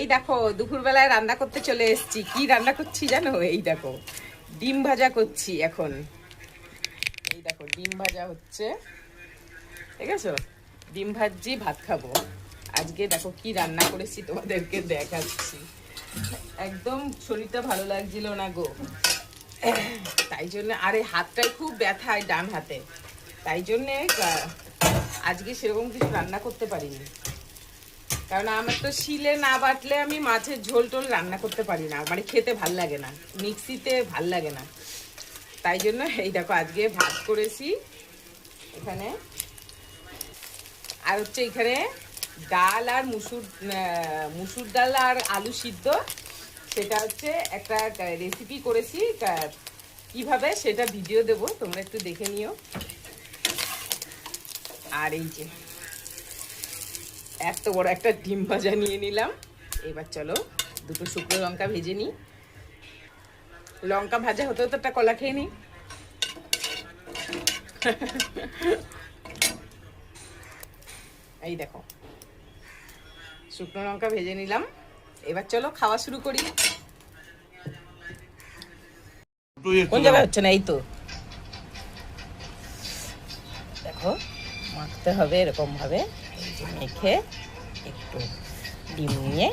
এই দেখো, দুপুরবেলায় রান্না করতে চলে এসেছি। কি রান্না করছি জানো? এই দেখো, ডিম ভাজা করছি এখন। এই দেখো, ডিম ভাজা হচ্ছে। ঠিক আছে ডিম ভাজি, ভাত খাব। আজকে দেখো কি রান্না করেছি তোমাদেরকে দেখাচ্ছি। একদম শরীরটা ভালো লাগছিল না গো। তাই জন্য, আরে হাতটাই খুব ব্যথায় ডান হাতে। তাই জন্যে আজকে সেরকম কিছু রান্না করতে পারিনি। কারণ আমার তো শিলে না বাটলে আমি মাছের ঝোল টোল রান্না করতে পারি না। মানে খেতে ভালো লাগে না। মিক্সিতে ভালো লাগে না। তাই জন্য এই দেখো আজকে ভাত করেছি। এখানে আর হচ্ছে এখানে ডাল আর মুসুর মুসুর ডাল আর আলু সিদ্ধ। সেটা হচ্ছে একটা রেসিপি করেছি। কীভাবে সেটা ভিডিও দেব। তোমরা একটু দেখে নিও। আর এই যে এত বড় একটা ডিম ভাজা নিয়ে নিলাম। এবার চলো দুটো শুকনো লঙ্কা ভেজে নিই। লঙ্কা ভাজা হতে হতে একটা কলা খেয়ে নিই। এই দেখো, শুকনো লঙ্কা ভেজে নিলাম। এবার চলো খাওয়া শুরু করি। কোন জায়গায় হচ্ছে না এই তো? দেখো, মাখতে হবে এরকম ভাবে মেখে একটু ডিম নিয়ে